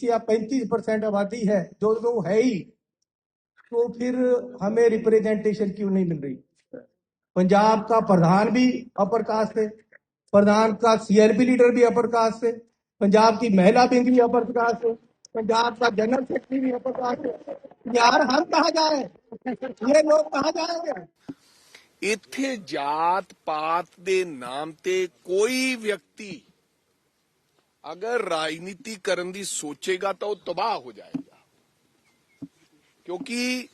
या पैंतीस परसेंट आबादी है जो तो है ही तो फिर हमें रिप्रेजेंटेशन क्यों नहीं मिल रही पंजाब का प्रधान भी अपर कास्ट है प्रधान का सीएलपी लीडर भी अपर कास्ट है पंजाब की महिला विंग भी अपर कास्ट है पंजाब का जनरल सेक्रेटरी भी अपर कास्ट है यार हम कहाँ जा रहे हैं ये लोग कहाँ जाएंगे ਇੱਥੇ ਜਾਤ ਪਾਤ ਦੇ ਨਾਮ ਤੇ ਕੋਈ ਵਿਅਕਤੀ ਅਗਰ ਰਾਜਨੀਤੀ ਕਰਨ ਦੀ ਸੋਚੇਗਾ ਤਾਂ ਉਹ ਤਬਾਹ ਹੋ ਜਾਏਗਾ। ਕਿਉਂਕਿ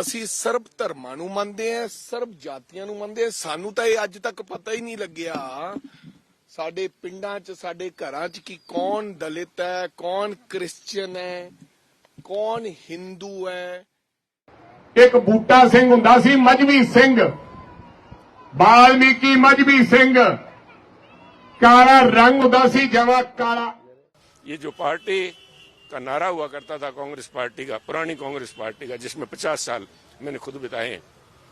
ਅਸੀਂ ਸਰਬ ਧਰਮਾਂ ਨੂੰ ਮੰਨਦੇ ਆ ਸਰਬ ਜਾਤੀਆਂ ਨੂੰ ਮੰਨਦੇ ਹਾਂ। ਸਾਨੂੰ ਤਾਂ ਇਹ ਅੱਜ ਤੱਕ ਪਤਾ ਹੀ ਨਹੀਂ ਲੱਗਿਆ ਸਾਡੇ ਪਿੰਡਾਂ 'ਚ, ਸਾਡੇ ਘਰਾਂ 'ਚ ਕਿ ਕੌਣ ਦਲਿਤ ਹੈ, ਕੌਣ ਕ੍ਰਿਸਚੀਅਨ ਹੈ, ਕੌਣ ਹਿੰਦੂ ਹੈ। ਇੱਕ ਬੂਟਾ ਸਿੰਘ ਹੁੰਦਾ ਸੀ ਮਜਬੀ ਸਿੰਘ। ਬਾਲਮੀਕੀ ਮਜਬੀ ਸਿੰਘ। काला रंग उदासी जमा काला। ये जो पार्टी का नारा हुआ करता था कांग्रेस पार्टी का, पुरानी कांग्रेस पार्टी का, जिसमें पचास साल मैंने खुद बिताए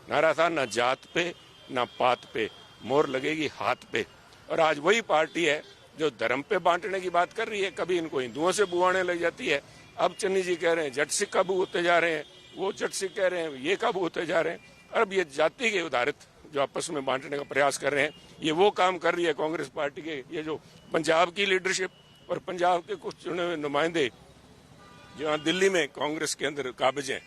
नारा था ना जात पे, ना पात पे, मोर लगेगी हाथ पे। और आज वही पार्टी है जो धर्म पे बांटने की बात कर रही है, कभी इनको हिंदुओं से बुआने लग जाती है। अब चन्नी जी कह रहे हैं, जट सिख काबू होते जा रहे हैं? वो जट सिख कह रहे हैं, ये काबू होते जा रहे हैं? अब ये जाति के उदाहरित जो आपस में बांटने का प्रयास कर रहे हैं ये वो काम कर रही है कांग्रेस पार्टी के ये जो पंजाब की लीडरशिप और पंजाब के कुछ चुने हुए नुमाइंदे जो यहाँ दिल्ली में कांग्रेस के अंदर काबिज हैं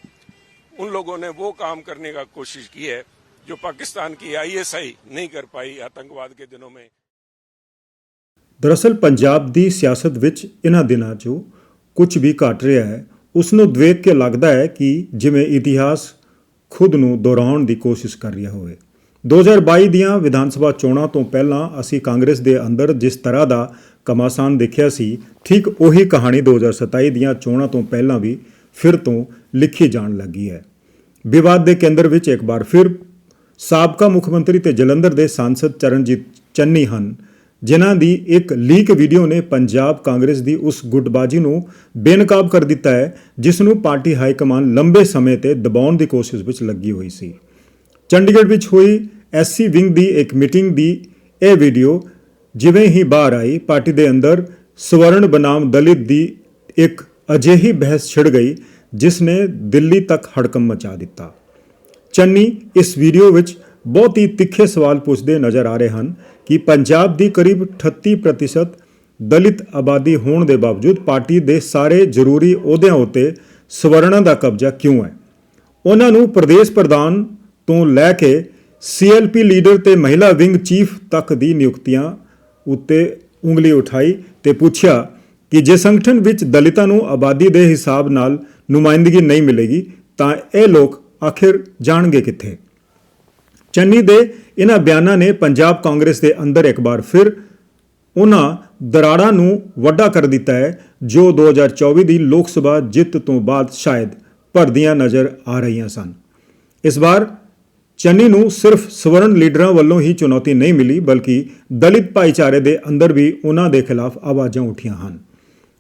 उन लोगों ने वो काम करने का कोशिश की है जो पाकिस्तान की आईएसआई नहीं कर पाई आतंकवाद के दिनों में ਦਰਅਸਲ ਪੰਜਾਬ ਦੀ ਸਿਆਸਤ ਵਿੱਚ ਇਹਨਾਂ ਦਿਨਾਂ 'ਚੋਂ ਕੁਝ ਵੀ ਘਟ ਰਿਹਾ ਹੈ ਉਸ ਨੂੰ ਦੇਖ ਕੇ ਲੱਗਦਾ ਹੈ ਕਿ ਜਿਵੇਂ ਇਤਿਹਾਸ ਖੁਦ ਨੂੰ ਦੁਹਰਾਉਣ ਦੀ ਕੋਸ਼ਿਸ਼ ਕਰ ਰਿਹਾ ਹੋਵੇ 2022 ਦੀਆਂ ਵਿਧਾਨ ਸਭਾ ਚੋਣਾਂ ਤੋਂ ਪਹਿਲਾਂ ਅਸੀਂ ਕਾਂਗਰਸ ਦੇ ਅੰਦਰ ਜਿਸ ਤਰ੍ਹਾਂ ਦਾ ਕਮਾਸਾਨ ਦੇਖਿਆ ਸੀ, ਠੀਕ ਉਹੀ ਕਹਾਣੀ 2027 ਦੀਆਂ ਚੋਣਾਂ ਤੋਂ ਪਹਿਲਾਂ ਵੀ ਫਿਰ ਤੋਂ ਲਿਖੀ ਜਾਣ ਲੱਗੀ ਹੈ। ਵਿਵਾਦ ਦੇ ਕੇਂਦਰ ਵਿੱਚ ਇੱਕ ਵਾਰ ਫਿਰ ਸਾਬਕਾ ਮੁੱਖ ਮੰਤਰੀ ਤੇ ਜਲੰਧਰ ਦੇ ਸਾਂਸਦ ਚਰਨਜੀਤ ਚੰਨੀ ਹਨ, ਜਿਨ੍ਹਾਂ ਦੀ ਇੱਕ ਲੀਕ ਵੀਡੀਓ ਨੇ ਪੰਜਾਬ ਕਾਂਗਰਸ ਦੀ ਉਸ ਗੁੱਟਬਾਜੀ ਨੂੰ ਬੇਨਕਾਬ ਕਰ ਦਿੱਤਾ ਹੈ, ਜਿਸ ਨੂੰ ਪਾਰਟੀ ਹਾਈ ਕਮਾਨ ਲੰਬੇ ਸਮੇਂ ਤੇ ਦਬਾਉਣ ਦੀ ਕੋਸ਼ਿਸ਼ ਵਿੱਚ ਲੱਗੀ ਹੋਈ ਸੀ। ਚੰਡੀਗੜ੍ਹ ਵਿੱਚ ਹੋਈ ਐਸਸੀ ਵਿੰਗ ਦੀ ਇੱਕ ਮੀਟਿੰਗ ਦੀ ਇਹ ਵੀਡੀਓ ਜਿਵੇਂ ਹੀ ਬਾਹਰ ਆਈ, ਪਾਰਟੀ ਦੇ ਅੰਦਰ ਸਵਰਣ ਬਨਾਮ ਦਲਿਤ ਦੀ ਇੱਕ ਅਜਿਹੀ ਬਹਿਸ ਛਿੜ ਗਈ, ਜਿਸ ਨੇ ਦਿੱਲੀ ਤੱਕ ਹੜਕਮ ਮਚਾ ਦਿੱਤਾ। ਚੰਨੀ ਇਸ ਵੀਡੀਓ ਵਿੱਚ ਬਹੁਤ ਹੀ ਤਿੱਖੇ ਸਵਾਲ ਪੁੱਛਦੇ ਨਜ਼ਰ ਆ ਰਹੇ ਹਨ ਕਿ ਪੰਜਾਬ ਦੀ ਕਰੀਬ 38% ਦਲਿਤ ਆਬਾਦੀ ਹੋਣ ਦੇ ਬਾਵਜੂਦ ਪਾਰਟੀ ਦੇ ਸਾਰੇ ਜ਼ਰੂਰੀ ਅਹੁਦਿਆਂ ਉੱਤੇ ਸਵਰਣਾਂ ਦਾ ਕਬਜ਼ਾ ਕਿਉਂ ਹੈ? ਉਹਨਾਂ ਨੂੰ ਪ੍ਰਦੇਸ਼ ਪ੍ਰਧਾਨ ਤੋਂ ਲੈ ਕੇ ਸੀਐਲਪੀ ਲੀਡਰ ਤੇ ਮਹਿਲਾ ਵਿੰਗ ਚੀਫ ਤੱਕ ਦੀ ਨਿਯੁਕਤੀਆਂ ਉੱਤੇ ਉਂਗਲੀ ਉਠਾਈ ਤੇ ਪੁੱਛਿਆ ਕਿ ਜੇ ਸੰਗਠਨ ਵਿੱਚ ਦਲਿਤਾਂ ਨੂੰ ਆਬਾਦੀ ਦੇ ਹਿਸਾਬ ਨਾਲ ਨੁਮਾਇੰਦਗੀ ਨਹੀਂ ਮਿਲੇਗੀ, ਤਾਂ ਇਹ ਲੋਕ ਆਖਿਰ ਜਾਣਗੇ ਕਿੱਥੇ? ਚੰਨੀ ਦੇ ਇਹਨਾਂ ਬਿਆਨਾਂ ਨੇ ਪੰਜਾਬ ਕਾਂਗਰਸ ਦੇ ਅੰਦਰ ਇੱਕ ਵਾਰ ਫਿਰ ਉਹਨਾਂ ਦਰਾੜਾਂ ਨੂੰ ਵੱਡਾ ਕਰ ਦਿੱਤਾ ਹੈ, ਜੋ 2024 ਦੀ ਲੋਕ ਸਭਾ ਜਿੱਤ ਤੋਂ ਬਾਅਦ ਸ਼ਾਇਦ ਭਰਦੀਆਂ ਨਜ਼ਰ ਆ ਰਹੀਆਂ ਸਨ। ਇਸ ਵਾਰ ਚੰਨੀ ਨੂੰ ਸਿਰਫ ਸਵਰਨ ਲੀਡਰਾਂ ਵੱਲੋਂ ਹੀ ਚੁਣੌਤੀ ਨਹੀਂ ਮਿਲੀ, ਬਲਕਿ ਦਲਿਤ ਭਾਈਚਾਰੇ ਦੇ ਅੰਦਰ ਵੀ ਉਹਨਾਂ ਦੇ ਖਿਲਾਫ ਆਵਾਜ਼ਾਂ ਉੱਠੀਆਂ ਹਨ।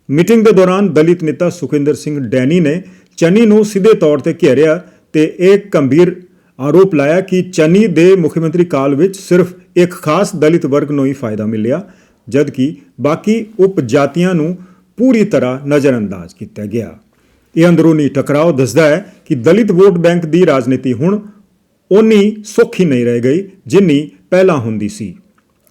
ਮੀਟਿੰਗ ਦੇ ਦੌਰਾਨ ਦਲਿਤ ਨੇਤਾ ਸੁਖਿੰਦਰ ਸਿੰਘ ਡੈਨੀ ਨੇ ਚੰਨੀ ਨੂੰ ਸਿੱਧੇ ਤੌਰ ਤੇ ਘੇਰਿਆ ਤੇ ਇਹ ਗੰਭੀਰ ਆਰੋਪ ਲਾਇਆ ਕਿ ਚੰਨੀ ਦੇ ਮੁੱਖ ਮੰਤਰੀ ਕਾਲ ਵਿੱਚ ਸਿਰਫ ਇੱਕ ਖਾਸ ਦਲਿਤ ਵਰਗ ਨੂੰ ਹੀ ਫਾਇਦਾ ਮਿਲਿਆ, ਜਦਕਿ ਬਾਕੀ ਉਪ ਜਾਤੀਆਂ ਨੂੰ ਪੂਰੀ ਤਰ੍ਹਾਂ ਨਜ਼ਰਅੰਦਾਜ਼ ਕੀਤਾ ਗਿਆ। ਇਹ ਅੰਦਰੂਨੀ ਟਕਰਾਓ ਦੱਸਦਾ ਹੈ ਕਿ ਦਲਿਤ ਵੋਟ ਬੈਂਕ ਦੀ ਰਾਜਨੀਤੀ ਹੁਣ ਉਨੀ ਸੌਖੀ ਨਹੀਂ ਰਹਿ ਗਈ ਜਿੰਨੀ ਪਹਿਲਾਂ ਹੁੰਦੀ ਸੀ।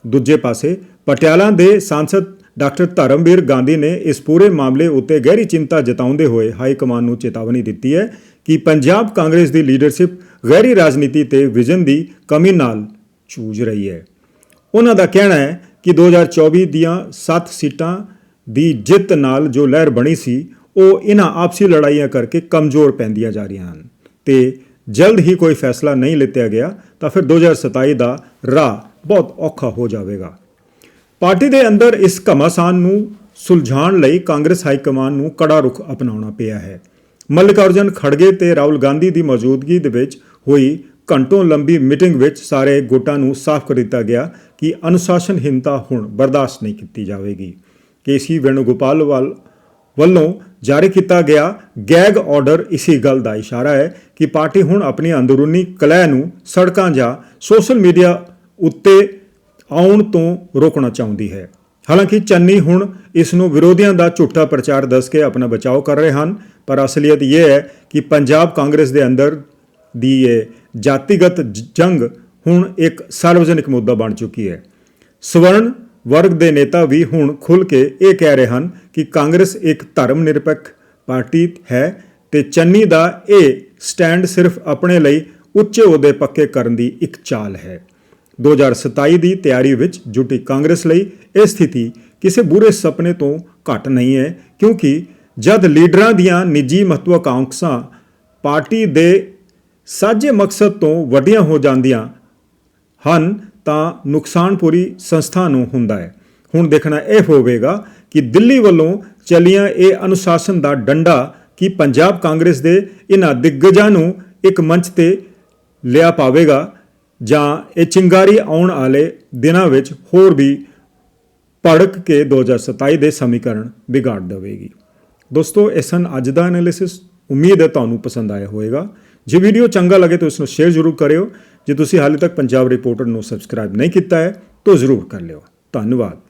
ਦੂਜੇ ਪਾਸੇ ਪਟਿਆਲਾ ਦੇ ਸਾਂਸਦ ਡਾਕਟਰ ਧਰਮਵੀਰ ਗਾਂਧੀ ਨੇ ਇਸ ਪੂਰੇ ਮਾਮਲੇ ਉੱਤੇ ਗਹਿਰੀ ਚਿੰਤਾ ਜਤਾਉਂਦੇ ਹੋਏ ਹਾਈ ਕਮਾਨ ਨੂੰ ਚੇਤਾਵਨੀ ਦਿੱਤੀ ਹੈ ਕਿ ਪੰਜਾਬ ਕਾਂਗਰਸ ਦੀ ਲੀਡਰਸ਼ਿਪ ਗਹਿਰੀ ਰਾਜਨੀਤੀ ਤੇ ਵਿਜ਼ਨ ਦੀ ਕਮੀ ਨਾਲ ਚੂਝ ਰਹੀ ਹੈ। ਉਹਨਾਂ ਦਾ ਕਹਿਣਾ ਹੈ ਕਿ 2024 ਦੀਆਂ 7 ਸੀਟਾਂ ਦੀ ਜਿੱਤ ਨਾਲ ਜੋ ਲਹਿਰ ਬਣੀ ਸੀ, ਉਹ ਇਹਨਾਂ ਆਪਸੀ ਲੜਾਈਆਂ ਕਰਕੇ ਕਮਜ਼ੋਰ ਪੈਂਦੀਆਂ ਜਾ ਰਹੀਆਂ ਹਨ ਤੇ ਜਲਦ ਹੀ ਕੋਈ ਫੈਸਲਾ ਨਹੀਂ ਲਿੱਤਿਆ ਗਿਆ, ਤਾਂ ਫਿਰ 2027 ਦਾ ਰਾਹ ਬਹੁਤ ਔਖਾ ਹੋ ਜਾਵੇਗਾ। ਪਾਰਟੀ ਦੇ ਅੰਦਰ ਇਸ ਘਮਾਸਾਨ ਨੂੰ ਸੁਲਝਾਉਣ ਲਈ ਕਾਂਗਰਸ ਹਾਈ ਕਮਾਨ ਨੂੰ ਕੜਾ ਰੁਖ ਅਪਣਾਉਣਾ ਪਿਆ ਹੈ। ਮੱਲਿਕਾਰਜਨ ਖੜਗੇ ਤੇ ਰਾਹੁਲ ਗਾਂਧੀ ਦੀ ਮੌਜੂਦਗੀ ਦੇ ਵਿੱਚ ਹੋਈ ਘੰਟੋਂ ਲੰਬੀ ਮੀਟਿੰਗ ਵਿੱਚ ਸਾਰੇ ਗੁੱਟਾਂ ਨੂੰ ਸਾਫ਼ ਕਰ ਦਿੱਤਾ ਗਿਆ ਕਿ ਅਨੁਸ਼ਾਸਨਹੀਨਤਾ ਹੁਣ ਬਰਦਾਸ਼ਤ ਨਹੀਂ ਕੀਤੀ ਜਾਵੇਗੀ। ਕੇਸੀ ਵੇਣੂਗੋਪਾਲ ਵੱਲ ਵੱਲੋਂ ਜਾਰੀ ਕੀਤਾ ਗਿਆ ਗੈਗ ਆਰਡਰ ਇਸੇ ਗੱਲ ਦਾ ਇਸ਼ਾਰਾ ਹੈ ਕਿ ਪਾਰਟੀ ਹੁਣ ਆਪਣੀ ਅੰਦਰੂਨੀ ਕਲਹਿ ਨੂੰ ਸੜਕਾਂ ਜਾਂ ਸੋਸ਼ਲ ਮੀਡੀਆ ਉੱਤੇ ਆਉਣ ਤੋਂ ਰੋਕਣਾ ਚਾਹੁੰਦੀ ਹੈ। ਹਾਲਾਂਕਿ ਚੰਨੀ ਹੁਣ ਇਸ ਨੂੰ ਵਿਰੋਧੀਆਂ ਦਾ ਝੂਠਾ ਪ੍ਰਚਾਰ ਦੱਸ ਕੇ ਆਪਣਾ ਬਚਾਓ ਕਰ ਰਹੇ ਹਨ, ਪਰ ਅਸਲੀਅਤ ਇਹ ਹੈ ਕਿ ਪੰਜਾਬ ਕਾਂਗਰਸ ਦੇ ਅੰਦਰ ਦੀ ਇਹ ਜਾਤੀਗਤ ਜੰਗ ਹੁਣ ਇੱਕ ਸਾਰਵਜਨਿਕ ਮੁੱਦਾ ਬਣ ਚੁੱਕੀ ਹੈ। ਸਵਰਨ ਵਰਗ ਦੇ ਨੇਤਾ ਵੀ ਹੁਣ ਖੁੱਲ ਕੇ ਇਹ ਕਹਿ ਰਹੇ ਹਨ ਕਿ ਕਾਂਗਰਸ ਇੱਕ ਧਰਮ ਨਿਰਪੱਖ ਪਾਰਟੀ ਹੈ ਤੇ ਚੰਨੀ ਦਾ ਇਹ ਸਟੈਂਡ ਸਿਰਫ ਆਪਣੇ ਲਈ ਉੱਚੇ ਅਹੁਦੇ ਪੱਕੇ ਕਰਨ ਦੀ ਇੱਕ ਚਾਲ ਹੈ। 2027 ਦੀ ਤਿਆਰੀ ਵਿੱਚ ਜੁਟੀ ਕਾਂਗਰਸ ਲਈ ਇਹ ਸਥਿਤੀ ਕਿਸੇ ਬੁਰੇ ਸੁਪਨੇ ਤੋਂ ਘੱਟ ਨਹੀਂ ਹੈ, ਕਿਉਂਕਿ ਜਦ ਲੀਡਰਾਂ ਦੀਆਂ ਨਿੱਜੀ ਮਹੱਤਵਾਕਾਂਖਸ਼ਾਂ ਪਾਰਟੀ ਦੇ ਸਾਂਝੇ ਮਕਸਦ ਤੋਂ ਵੱਡੀਆਂ ਹੋ ਜਾਂਦੀਆਂ ਹਨ ਤਾਂ ਨੁਕਸਾਨ ਪੂਰੀ ਸੰਸਥਾ ਨੂੰ ਹੁੰਦਾ ਹੈ। ਹੁਣ ਦੇਖਣਾ ਇਹ ਹੋਵੇਗਾ ਕਿ ਦਿੱਲੀ ਵੱਲੋਂ ਚੱਲੀਆਂ ਇਹ ਅਨੁਸ਼ਾਸਨ ਦਾ ਡੰਡਾ ਕਿ ਪੰਜਾਬ ਕਾਂਗਰਸ ਦੇ ਇਹਨਾਂ ਦਿੱਗਜਾਂ ਨੂੰ ਇੱਕ ਮੰਚ ਤੇ ਲਿਆ ਪਾਵੇਗਾ ਜਾਂ ਇਹ ਚਿੰਗਾਰੀ ਆਉਣ ਵਾਲੇ ਦਿਨਾਂ ਵਿੱਚ ਹੋਰ ਵੀ ਭੜਕ ਕੇ 2027 ਦੇ ਸਮੀਕਰਨ ਵਿਗਾੜ ਦੇਵੇਗੀ। ਦੋਸਤੋ, ਇਹ ਸਨ ਅੱਜ ਦਾ ਐਨਾਲਿਸਿਸ ਉਮੀਦ ਹੈ ਤੁਹਾਨੂੰ ਪਸੰਦ ਆਇਆ ਹੋਵੇਗਾ। ਜੇ ਵੀਡੀਓ ਚੰਗਾ ਲੱਗੇ ਤਾਂ ਉਸ ਨੂੰ ਸ਼ੇਅਰ ਜ਼ਰੂਰ ਕਰਿਓ। ਜੇ ਤੁਸੀਂ ਹਾਲੇ ਤੱਕ ਪੰਜਾਬ ਰਿਪੋਰਟਰ ਨੂੰ ਸਬਸਕ੍ਰਾਈਬ ਨਹੀਂ ਕੀਤਾ ਹੈ, ਤਾਂ ਜ਼ਰੂਰ ਕਰ ਲਿਓ। ਧੰਨਵਾਦ।